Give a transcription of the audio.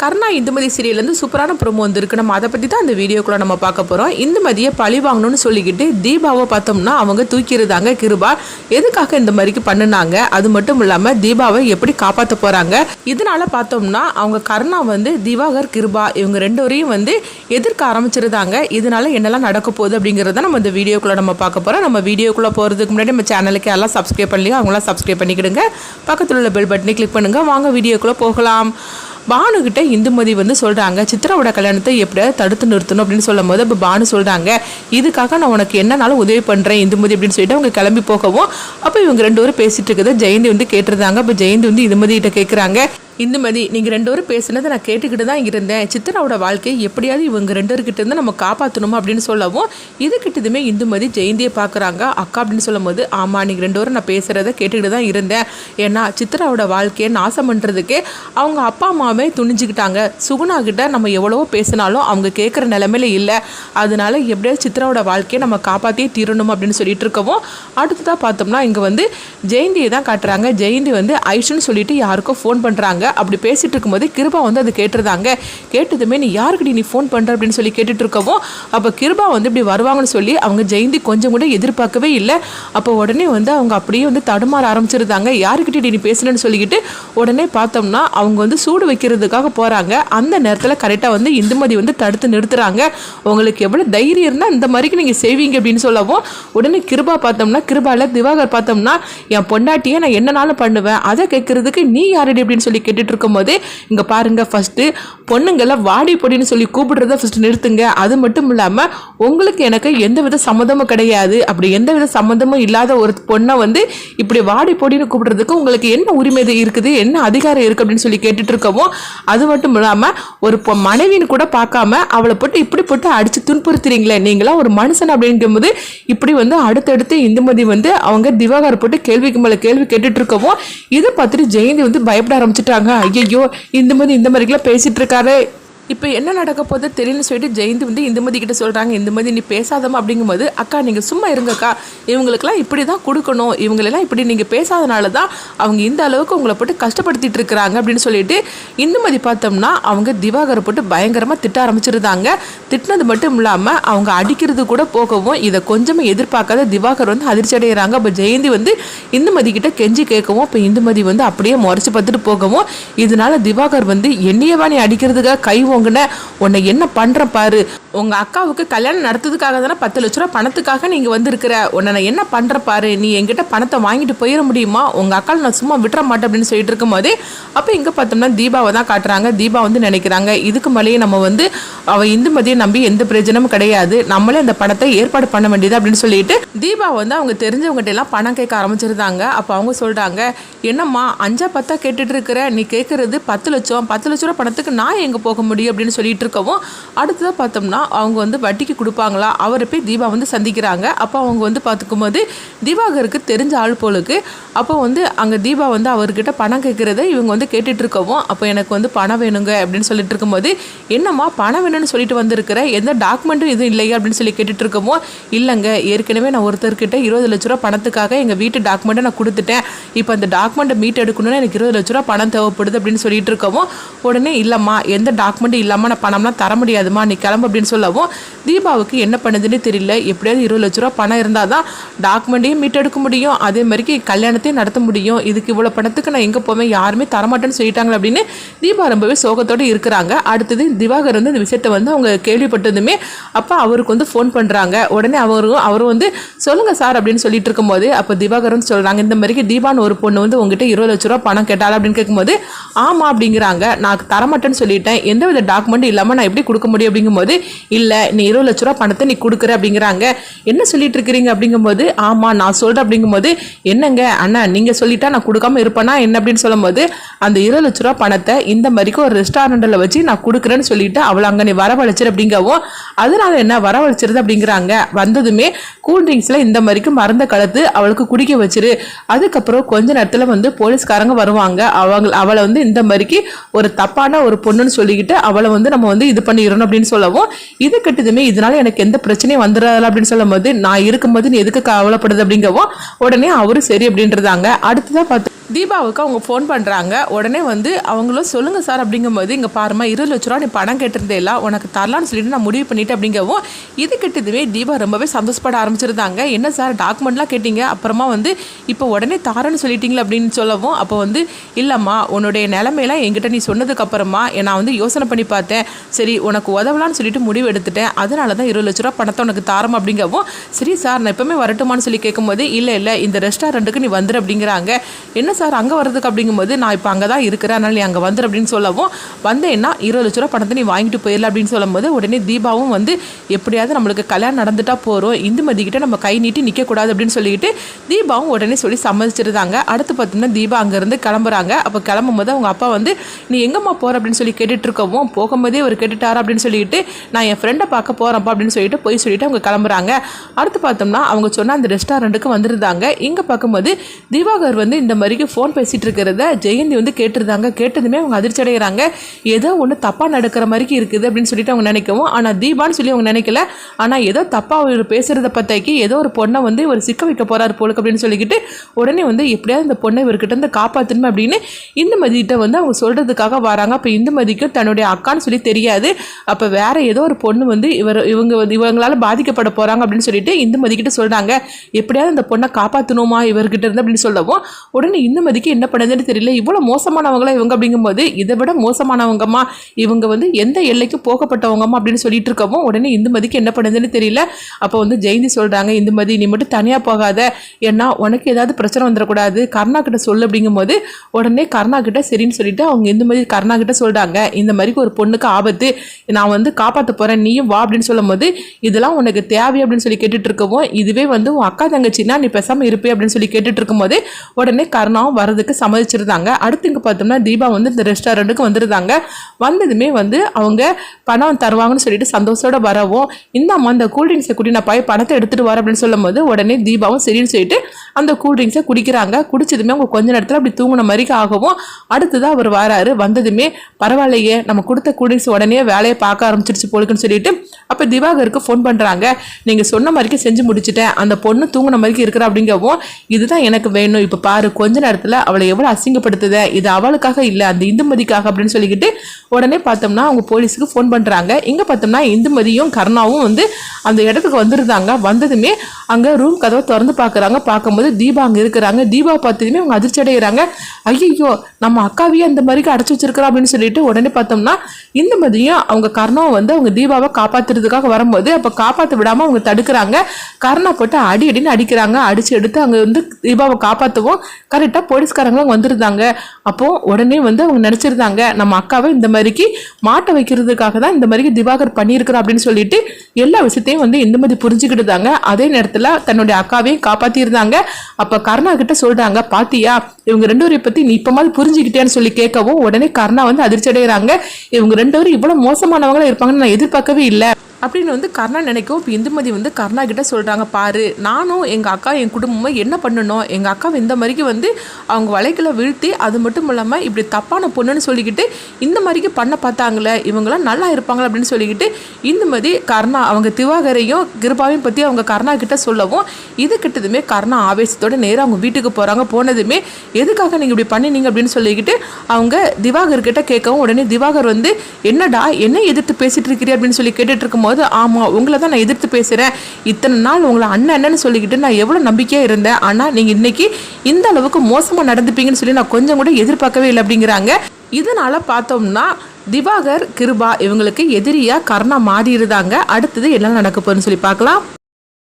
கர்ணா இந்துமதி சீரியல்லேருந்து சூப்பரான ப்ரோமோ வந்திருக்கு. நம்ம அதை பற்றி தான் அந்த வீடியோக்குள்ள நம்ம பார்க்க போகிறோம் இந்துமதியை பழி வாங்கணும்னு சொல்லிக்கிட்டு தீபாவை பார்த்தோம்னா அவங்க தூக்கிடுதாங்க கிருபா எதுக்காக இந்த மாதிரிக்கு பண்ணுனாங்க? அது மட்டும் இல்லாமல் தீபாவை எப்படி காப்பாற்ற போகிறாங்க இதனால் பார்த்தோம்னா அவங்க கர்ணா வந்து திவாகர் கிருபா இவங்க ரெண்டு வந்து எதிர்க்க ஆரம்பிச்சிருந்தாங்க. இதனால என்னெல்லாம் நடக்க போகுது அப்படிங்கிறத நம்ம இந்த வீடியோக்குள்ள நம்ம பார்க்க போகிறோம் நம்ம வீடியோக்குள்ளே போகிறதுக்கு முன்னாடி நம்ம சேனலுக்கு எல்லாம் சப்ஸ்கிரைப் பண்ணலையோ அவங்களாம் சப்ஸ்கிரைப் பண்ணிக்கிடுங்க. பக்கத்தில் உள்ள பெல் பட்டனை கிளிக் பண்ணுங்கள் வாங்க வீடியோக்குள்ளே போகலாம். பானுகிட்ட இந்துமதி வந்து சொல்கிறாங்க சித்ராவோட கல்யாணத்தை எப்படியாவது தடுத்து நிறுத்தணும்? அப்படின்னு சொல்லும் போது இப்போ பானு சொல்கிறாங்க இதுக்காக நான் உனக்கு என்னனாலும் உதவி பண்ணுறேன் இந்துமதி அப்படின்னு சொல்லிட்டு அவங்க கிளம்பி போகவும் அப்போ இவங்க ரெண்டு பேரும் பேசிட்டு இருக்குது. ஜெயந்தி வந்து கேட்டிருந்தாங்க. அப்போ ஜெயந்தி வந்து இந்துமதி கிட்ட கேட்குறாங்க இந்துமதி நீங்கள் ரெண்டு பேரும் பேசுனதை நான் கேட்டுக்கிட்டு தான் இருந்தேன். சித்தராவோட வாழ்க்கையை எப்படியாவது இவங்க ரெண்டு பேர்கிட்ட இருந்து நம்ம காப்பாற்றணுமா அப்படின்னு சொல்லவும் இதுக்கிட்டதுமே இந்துமதி ஜெயந்தியை பார்க்குறாங்க. அக்கா அப்படின்னு சொல்லும்போது ஆமாம் நீங்கள் ரெண்டு பேரும் நான் பேசுகிறத கேட்டுக்கிட்டு தான் இருந்தேன். ஏன்னா சித்ராவோட வாழ்க்கையை நாசம் பண்ணுறதுக்கே அவங்க அப்பா அம்மாவே துணிஞ்சுக்கிட்டாங்க. சுகுணா கிட்ட நம்ம எவ்வளவோ பேசினாலும் அவங்க கேட்குற நிலமையில இல்லை. அதனால எப்படியாவது சித்ராவோட வாழ்க்கையை நம்ம காப்பாற்றியே தீரணும் அப்படின்னு சொல்லிட்டு இருக்கவும் அடுத்ததாக பார்த்தோம்னா இங்கே வந்து ஜெயந்தியை தான் காட்டுறாங்க. ஜெயந்தி வந்து ஐஷுன்னு சொல்லிட்டு யாருக்கும் ஃபோன் பண்ணுறாங்க அப்படி பேசிட்டு இருக்கும்போது கிருபா வந்து அது கேட்டிருந்தாங்க. கேட்டதுமே நீ யாருக்கிட்ட நீ ஃபோன் பண்ணுற அப்படின்னு சொல்லி கேட்டுட்டு இருக்கவும் அப்போ கிருபா வந்து இப்படி வருவாங்கன்னு சொல்லி அவங்க ஜெயந்தி கொஞ்சம் கூட எதிர்பார்க்கவே இல்லை. அப்போ உடனே வந்து அவங்க அப்படியே வந்து தடுமாற ஆரம்பிச்சிருந்தாங்க. யாருக்கிட்ட நீ பேசுனேன்னு சொல்லிக்கிட்டு உடனே பார்த்தோம்னா அவங்க வந்து சூடு வைக்கிறதுக்காக போகிறாங்க அந்த நேரத்தில் கரெக்டாக வந்து இந்துமதி வந்து தடுத்து நிறுத்துறாங்க. உங்களுக்கு எவ்வளோ தைரியம் இருந்தால் இந்த மாதிரிக்கு நீங்கள் செய்வீங்க அப்படின்னு சொல்லவும் உடனே கிருபா பார்த்தோம்னா கிருபாவில் திவாகர் பார்த்தோம்னா என் பொண்டாட்டியை நான் என்னனாலும் பண்ணுவேன். அதை கேட்கறதுக்கு நீ யாரடி? அப்படின்னு சொல்லி கேட்டுட்டு இருக்கும்போது இங்கே பாருங்க ஃபஸ்ட்டு பொண்ணுங்களை வாடி பொடின்னு சொல்லி கூப்பிடுறத ஃபஸ்ட்டு நிறுத்துங்க. அது மட்டும் இல்லாமல் உங்களுக்கு எனக்கு எந்த வித சம்மந்தமும் கிடையாது. அப்படி எந்த வித சம்மந்தமும் இல்லாத ஒரு பொண்ணை வந்து இப்படி வாடி பொடின்னு கூப்பிடுறதுக்கு உங்களுக்கு என்ன உரிமை இது இருக்குது? என்ன அதிகாரம் இருக்குது அப்படின்னு சொல்லி கேட்டுட்டு இருக்கவும் அது மட்டும் இல்லாமல் ஒரு மனைவின்னு கூட பார்க்காம அவளை போட்டு இப்படி போட்டு அடித்து துன்புறுத்துறீங்களே நீங்களா ஒரு மனுஷன் அப்படிங்கும்போது இப்படி வந்து அடுத்தடுத்து இந்துமதி வந்து அவங்க திவாகர் போட்டு கேள்விக்கு மேலே கேள்வி கேட்டுட்டு இருக்கவும் இதை பார்த்துட்டு ஜெயந்தி வந்து பயப்பட ஆரம்பிச்சிட்டாங்க. ஐயோ இந்துமதி இந்த மாதிரிக்கெல்லாம் பேசிட்டு இருக்காரு. இப்போ என்ன நடக்க போகுது தெரியலன்னு சொல்லிட்டு ஜெயந்தி வந்து இந்துமதி கிட்ட சொல்கிறாங்க இந்துமதி நீ பேசாதமா அப்படிங்கும்போது அக்கா நீங்கள் சும்மா இருங்கக்கா. இவங்களுக்கெல்லாம் இப்படி தான் கொடுக்கணும். இவங்களெல்லாம் இப்படி நீங்கள் பேசாதனால தான் அவங்க இந்த அளவுக்கு உங்களை போட்டு கஷ்டப்படுத்திட்டு இருக்கிறாங்க. அப்படின்னு சொல்லிட்டு இந்துமதி பார்த்தோம்னா அவங்க திவாகரை போட்டு பயங்கரமாக திட்ட ஆரம்பிச்சிருந்தாங்க. திட்டினது மட்டும் இல்லாமல் அவங்க அடிக்கிறது கூட போகவும் இதை கொஞ்சமே எதிர்பார்க்காத திவாகர் வந்து அதிர்ச்சி அடைகிறாங்க அப்போ ஜெயந்தி வந்து இந்துமதி கிட்ட கெஞ்சி கேட்கவும் இப்போ இந்துமதி வந்து அப்படியே முறைச்சி பார்த்துட்டு போகவும் இதனால திவாகர் வந்து என்னையவா நீ அடிக்கிறதுக்காக கை ஓங்குன உன்னை என்ன பண்ற பாரு. உங்கள் அக்காவுக்கு கல்யாணம் நடத்துறதுக்காக தானே பத்து லட்ச ரூபா பணத்துக்காக நீங்கள் வந்திருக்கிற? உன்னை நான் என்ன பண்ணுற பாரு? நீ என்கிட்ட பணத்தை வாங்கிட்டு போயிட முடியுமா? உங்கள் அக்கா நான் சும்மா விட்டுற மாட்டேன் அப்படின்னு சொல்லிட்டு இருக்கும்போது அப்போ இங்கே பார்த்தோம்னா தீபாவை தான் காட்டுறாங்க. தீபா வந்து நினைக்கிறாங்க இதுக்கு மேலேயே நம்ம வந்து அவ இந்துமதியை நம்பி எந்த பிரயோஜனமும் கிடையாது. நம்மளே அந்த பணத்தை ஏற்பாடு பண்ண வேண்டியது அப்படின்னு சொல்லிட்டு தீபா வந்து அவங்க தெரிஞ்சவங்ககிட்ட எல்லாம் பணம் கேட்க ஆரம்பிச்சிருந்தாங்க. அப்போ அவங்க சொல்கிறாங்க என்னம்மா அஞ்சா பத்தா கேட்டுட்டு இருக்கிற? நீ கேட்கறது பத்து லட்சம். பத்து லட்ச ரூபா பணத்துக்கு நான் எங்கே போக முடியும்? அப்படின்னு சொல்லிட்டு இருக்கவும் அடுத்ததாக பார்த்தோம்னா அவங்க வந்து வட்டிக்கு கொடுப்பாங்களா? அவரை போய் தீபா வந்து சந்திக்கிறாங்க. அப்போ அவங்க வந்து பார்த்துக்கும் போது தீபாகருக்கு தெரிஞ்ச ஆள் போலுக்கு அப்போ வந்து அங்கே தீபா வந்து அவர்கிட்ட பணம் கேட்குறத இவங்க வந்து கேட்டுட்டு இருக்கவும் அப்போ எனக்கு வந்து பணம் வேணுங்க அப்படின்னு சொல்லிட்டு இருக்கும்போது என்னம்மா பணம் வேணும்னு சொல்லிட்டு வந்திருக்கிற? எந்த டாக்குமெண்ட்டும் எதுவும் இல்லையா அப்படின்னு சொல்லி கேட்டுட்டு இருக்கமோ இல்லைங்க ஏற்கனவே நான் ஒருத்தர்கிட்ட இருபது லட்ச ரூபா பணத்துக்காக எங்கள் வீட்டு டாக்குமெண்ட்டை நான் கொடுத்துட்டேன். இப்போ அந்த டாக்குமெண்ட்டை மீட் எடுக்கணும்னு எனக்கு இருபது லட்ச ரூபா பணம் தேவைப்படுது அப்படின்னு சொல்லிட்டு இருக்கவும் உடனே இல்லைம்மா எந்த டாக்குமெண்ட்டும் இல்லாமல் நான் பணம்லாம் தர முடியாதும்மா நீ கிளம்பு அப்படின்னு சொல்லவும் தீபாவுக்கு என்ன பண்ணுதுன்னு தெரியல. எப்படியாவது இருபது லட்ச ரூபா பணம் இருந்தால் தான் டாக்குமெண்ட்டையும் மீட் எடுக்க முடியும். அதே மாதிரிக்கு கல்யாணத்தையும் நடத்த முடியும். இதுக்கு இவ்வளோ பணத்துக்கு நான் எங்கே போவேன்? யாருமே தரமாட்டேன்னு சொல்லிட்டாங்க அப்படின்னு தீபா ரொம்பவே சோகத்தோடு இருக்கிறாங்க. அடுத்தது திவாகர் வந்து இந்த விஷயத்தை வந்து அவங்க கேள்விப்பட்டதுமே அப்போ அவருக்கு வந்து ஃபோன் பண்ணுறாங்க உடனே அவரும் அவரும் வந்து சொல்லுங்கள் சார் அப்படின்னு சொல்லிட்டு இருக்கும்போது அப்போ திவாகர் வந்து சொல்கிறாங்க இந்த மாதிரிக்கு தீபான்னு ஒரு பொண்ணு வந்து உங்ககிட்ட இருபது லட்ச ரூபா பணம் கேட்டாள்? அப்படின்னு கேட்கும்போது ஆமாம் அப்படிங்கிறாங்க. நான் தரமாட்டேன்னு சொல்லிட்டேன். எந்த வித டாக்குமெண்ட் இல்லாமல் நான் எப்படி கொடுக்க முடியும்? அப்படிங்கும்போது இல்லை நீ இருபது லட்ச ரூபா பணத்தை நீ கொடுக்குற அப்படிங்கிறாங்க. என்ன சொல்லிட்டு இருக்கிறீங்க அப்படிங்கும்போது ஆமாம் நான் சொல்கிறேன் அப்படிங்கும்போது என்னங்க அண்ணா நீங்கள் சொல்லிட்டா நான் கொடுக்காம இருப்பேனா என்ன அப்படின்னு சொல்லும்போது அந்த இருபது லட்ச ரூபா பணத்தை இந்த மாதிரிக்கு ஒரு ரெஸ்டாரண்ட்டில் வச்சு நான் கொடுக்குறேன்னு சொல்லிட்டு அவளை அங்கே நீ வரவழைச்சிரு அப்படிங்கவும் அதனால என்ன வரவழைச்சிருது அப்படிங்கிறாங்க. வந்ததுமே கூல் ட்ரிங்க்ஸில் இந்த மாதிரிக்கு மறந்த கலத்து அவளுக்கு குடிக்க வச்சிரு. அதுக்கப்புறம் கொஞ்ச நேரத்தில் வந்து போலீஸ்காரங்க வருவாங்க. அவங்க அவளை வந்து இந்த மாதிரிக்கு ஒரு தப்பான ஒரு பொண்ணுன்னு சொல்லிக்கிட்டு அவளை வந்து நம்ம வந்து இது பண்ணிடணும் அப்படின்னு சொல்லவும் இது கட்டுதுமே இதனால எனக்கு எந்த பிரச்சனையும் வந்துடாது அப்படின்னு சொல்லும்போது நான் இருக்கும்போது நீ எதுக்கு கவலைப்படுது அப்படிங்கவும் உடனே அவரும் சரி அப்படின்றதாங்க. அடுத்ததான் பார்த்து தீபாவுக்கு அவங்க ஃபோன் பண்ணுறாங்க உடனே வந்து அவங்களும் சொல்லுங்கள் சார் அப்படிங்கும்போது இங்கே பாருமா இருபது லட்ச ரூபா நீ பணம் கேட்டிருந்தேல உனக்கு தரலான்னு சொல்லிட்டு நான் முடிவு பண்ணிட்டேன் அப்படிங்கவும் இது கிட்டதுமே தீபா ரொம்பவே சந்தோஷப்பட ஆரம்பிச்சிருந்தாங்க. என்ன சார் டாக்குமெண்ட்லாம் கேட்டீங்க? அப்புறமா வந்து இப்போ உடனே தாரன்னு சொல்லிட்டீங்களா அப்படின்னு சொல்லவும் அப்போ வந்து இல்லைம்மா உன்னுடைய நிலமையெல்லாம் என்கிட்ட நீ சொன்னதுக்கப்புறமா நான் வந்து யோசனை பண்ணி பார்த்தேன். சரி உனக்கு உதவலான்னு சொல்லிட்டு முடிவு எடுத்துட்டேன். அதனால தான் இருபது லட்ச ரூபா பணத்தை உனக்கு தாரம் அப்படிங்கவும் சரி சார் நான் எப்பவுமே வரட்டுமான்னு சொல்லி கேட்கும்போது இல்லை இல்லை இந்த ரெஸ்டாரண்ட்டுக்கு நீ வந்துரு அப்படிங்கிறாங்க. என்ன சார் அங்கே வர்றதுக்கு அப்படிங்கும்போது நான் இப்போ அங்கே தான் இருக்கிறேன் அதனால் நீ அங்கே வந்துரு அப்படின்னு சொல்லவும் வந்தேன்னா இருபது லட்ச ரூபா பணத்தை நீ வாங்கிட்டு போயிடல அப்படின்னு சொல்லும்போது உடனே தீபாவும் வந்து எப்படியாவது நம்மளுக்கு கல்யாணம் நடந்துட்டா போகிறோம் இந்துமதி கிட்ட நம்ம கை நீட்டி நிற்கக்கூடாது அப்படின்னு சொல்லிக்கிட்டு தீபாவும் உடனே சொல்லி சம்மதிச்சிருந்தாங்க. அடுத்து பார்த்தோம்னா தீபா அங்கேருந்து கிளம்புறாங்க. அப்போ கிளம்பும் போது அவங்க அப்பா வந்து நீ எங்கம்மா போகிற அப்படின்னு சொல்லி கேட்டுட்டு இருக்கவும் போகும்போதே அவர் கேட்டுட்டாரா அப்படின்னு சொல்லிட்டு நான் என் ஃப்ரெண்டை பார்க்க போகிறப்பா அப்படின்னு சொல்லிட்டு போய் சொல்லிட்டு அவங்க கிளம்புறாங்க. அடுத்து பார்த்தோம்னா அவங்க சொன்ன அந்த ரெஸ்டாரண்ட்டுக்கு வந்திருந்தாங்க. இங்கே பார்க்கும்போது திவாகர் வந்து இந்த மாதிரிக்கு ஃபோன் பேசிகிட்டு இருக்கிறத ஜெயந்தி வந்து கேட்டிருந்தாங்க. கேட்டதுமே அவங்க அதிர்ச்சி அடைகிறாங்க. ஏதோ ஒன்று தப்பாக நடக்கிற மாதிரி இருக்குது அப்படின்னு சொல்லிட்டு அவங்க நினைக்கவும் ஆனால் தீபான்னு சொல்லி அவங்க நினைக்கல. ஆனால் ஏதோ தப்பாக அவர் பேசுகிறத பற்றிக்கு ஏதோ ஒரு பொண்ணை வந்து இவர் சிக்க வைக்க போகிறார் போலுக்கு அப்படின்னு சொல்லிக்கிட்டு உடனே வந்து எப்படியாவது இந்த பொண்ணை இவர்கிட்ட இருந்து காப்பாற்றணும் அப்படின்னு இந்துமதிகிட்ட வந்து அவங்க சொல்கிறதுக்காக வராங்க. அப்போ இந்துமதிக்கு தன்னுடைய அக்கான்னு சொல்லி தெரியாது. அப்போ வேற ஏதோ ஒரு பொண்ணு வந்து இவர் இவங்க வந்து இவங்களால் பாதிக்கப்பட போகிறாங்க அப்படின்னு சொல்லிட்டு இந்துமதிக்கிட்ட சொல்கிறாங்க எப்படியாவது இந்த பொண்ணை காப்பாற்றணுமா இவர்கிட்ட இருந்து அப்படின்னு சொல்லவும் உடனே இந்துமதிக்கு என்ன பண்ணுதுன்னு தெரியல. இவ்வளோ மோசமானவங்களா இவங்க அப்படிங்கும்போது இதை விட மோசமானவங்கம்மா இவங்க வந்து எந்த எல்லைக்கு போகப்பட்டவங்கம்மா அப்படின்னு சொல்லிட்டு இருக்கவும் உடனே இந்துமதிக்கு என்ன பண்ணுதுன்னு தெரியல. அப்போ வந்து ஜெயந்தி சொல்கிறாங்க இந்துமதி நீ மட்டும் தனியாக போகாத. ஏன்னா உனக்கு ஏதாவது பிரச்சனை வந்துடக்கூடாது. கர்ணா கிட்ட சொல்லு அப்படிங்கும்போது உடனே கர்ணா கிட்ட சரின்னு சொல்லிட்டு அவங்க இந்துமதி கர்ணா கிட்ட சொல்கிறாங்க இந்த மாதிரி ஒரு பொண்ணுக்கு ஆபத்து. நான் வந்து காப்பாற்ற போகிறேன் நீயும் வா அப்படின்னு சொல்லும்போது இதெல்லாம் உனக்கு தேவை அப்படின்னு சொல்லி கேட்டுட்டு இருக்கவும் இதுவே வந்து உன் அக்கா தங்கச்சின்னா நீ பேசாமல் இருப்பே அப்படின்னு சொல்லி கேட்டுட்டு இருக்கும்போது உடனே கர்ணா கருணாவும் வரதுக்கு சம்மதிச்சிருந்தாங்க. அடுத்து இங்கே பார்த்தோம்னா தீபா வந்து இந்த ரெஸ்டாரண்ட்டுக்கு வந்துருந்தாங்க. வந்ததுமே வந்து அவங்க பணம் தருவாங்கன்னு சொல்லிட்டு சந்தோஷத்தோட வரவும் இந்த அம்மா அந்த கூல்ட்ரிங்க்ஸை குடி நான் போய் பணத்தை எடுத்துகிட்டு வரேன் அப்படின்னு சொல்லும்போது உடனே தீபாவும் சரின்னு சொல்லிட்டு அந்த கூல்ட்ரிங்க்ஸை குடிக்கிறாங்க. குடிச்சதுமே அவங்க கொஞ்ச நேரத்தில் அப்படி தூங்கின மாதிரி ஆகவும் அடுத்ததான் அவர் வராரு. வந்ததுமே பரவாயில்லையே நம்ம கொடுத்த கூல்ட்ரிங்க்ஸ் உடனே வேலையை பார்க்க ஆரம்பிச்சிருச்சு போலுக்குன்னு சொல்லிட்டு அப்போ திவாகருக்கு ஃபோன் பண்ணுறாங்க நீங்கள் சொன்ன மாதிரிக்கு செஞ்சு முடிச்சுட்டேன். அந்த பொண்ணு தூங்கின மாதிரிக்கு இருக்கிற அப்படிங்கவும் இதுதான் எனக்கு வேணும். இப்போ பாரு கொஞ்ச நேரத்தில் அவளை எவ்வளோ அசிங்கப்படுத்துத? இது அவளுக்காக இல்லை அந்த இந்துமதிக்காக அப்படின்னு சொல்லிக்கிட்டு உடனே பார்த்தோம்னா அவங்க போலீஸுக்கு ஃபோன் பண்ணுறாங்க இங்கே பார்த்தோம்னா இந்துமதியும் கருணாவும் வந்து அந்த இடத்துக்கு வந்துருந்தாங்க. வந்ததுமே அங்கே ரூம் கதவை திறந்து பார்க்குறாங்க. பார்க்கும்போது தீபா அங்கே இருக்கிறாங்க. தீபா பார்த்ததுமே அவங்க அதிர்ச்சி அடைகிறாங்க ஐயோ நம்ம அக்காவையே அந்த மாதிரிக்கு அடைச்சி வச்சிருக்கிறோம் அப்படின்னு சொல்லிட்டு உடனே பார்த்தோம்னா இந்துமதியும் அவங்க கருணாவை வந்து அவங்க தீபாவை காப்பாற்றுறதுக்காக வரும்போது அப்போ காப்பாற்ற விடாமல் அவங்க தடுக்கிறாங்க. கருணா போட்டு அடி அடின்னு அடிக்கிறாங்க. அடித்து எடுத்து அங்கே வந்து தீபாவை காப்பாற்றவும் கரெக்டாக போலீஸ்காரங்களும் வந்திருந்தாங்க. அப்போது உடனே வந்து அவங்க நினச்சிருந்தாங்க நம்ம அக்காவை இந்த மாதிரிக்கு மாட்டை வைக்கிறதுக்காக தான் இந்த மாதிரிக்கு திவாகர் பண்ணியிருக்கிறோம் அப்படின்னு சொல்லிட்டு எல்லா விஷயத்தையும் வந்து இந்த மாதிரி புரிஞ்சுக்கிட்டுதாங்க. அதே நேரத்தில் தன்னுடைய அக்காவையும் காப்பாற்றியிருந்தாங்க அப்போ கர்ணா கிட்ட சொல்கிறாங்க பாத்தியா இவங்க ரெண்டு பேரை பற்றி நீ இப்போ மாதிரி புரிஞ்சுக்கிட்டேன்னு சொல்லி கேட்கவும் உடனே கர்ணா வந்து அதிர்ச்சி அடைகிறாங்க இவங்க ரெண்டு பேரும் இவ்வளோ மோசமானவங்களா இருப்பாங்கன்னு நான் எதிர்பார்க்கவே இல்லை. அப்படின்னு வந்து கர்ணா நினைக்கும். இப்போ இந்துமதி வந்து கர்ணா கிட்ட சொல்கிறாங்க பாரு நானும் எங்கள் அக்கா என் குடும்பமும் என்ன பண்ணணும்? எங்கள் அக்கா இந்த மாதிரிக்கு வந்து அவங்க வலைகளை வீழ்த்தி அது மட்டும் இல்லாமல் இப்படி தப்பான பொண்ணுன்னு சொல்லிக்கிட்டு இந்த மாதிரிக்கு பண்ண பார்த்தாங்களே இவங்களாம் நல்லா இருப்பாங்களா? அப்படின்னு சொல்லிக்கிட்டு இந்துமதி கர்ணா அவங்க திவாகரையும் கிருபாவையும் பற்றி அவங்க கர்ணா கிட்ட சொல்லவும் இது கிட்டதுமே கர்ணா ஆவேசத்தோட நேராக அவங்க வீட்டுக்கு போகிறாங்க போனதுமே எதுக்காக நீங்கள் இப்படி பண்ணினீங்க அப்படின்னு சொல்லிக்கிட்டு அவங்க திவாகர் கிட்ட கேட்கவும் உடனே திவாகர் வந்து என்னடா என்ன எதிர்த்து பேசிட்டு இருக்கிறீ அப்படின்னு சொல்லி கேட்டுட்டு இருக்கும்போது ஆமாம் உங்களை தான் நான் எதிர்த்து பேசுகிறேன் இத்தனை நாள் உங்களை அண்ணன் அண்ணன்னு சொல்லிக்கிட்டு நான் எவ்வளோ நம்பிக்கையாக இருந்தேன். ஆனால் நீங்கள் இன்னைக்கு இந்த அளவுக்கு மோசமாக நடந்துப்பீங்கன்னு சொல்லி நான் கொஞ்சம் கூட எதிர்பார்க்கவே இல்லை அப்படிங்கிறாங்க. இதனால பார்த்தோம்னா திவாகர் கிருபா இவங்களுக்கு எதிரியாக கர்ணா மாறி இருந்தாங்க அடுத்தது என்ன நடக்க போகுதுன்னு சொல்லி பார்க்கலாம்.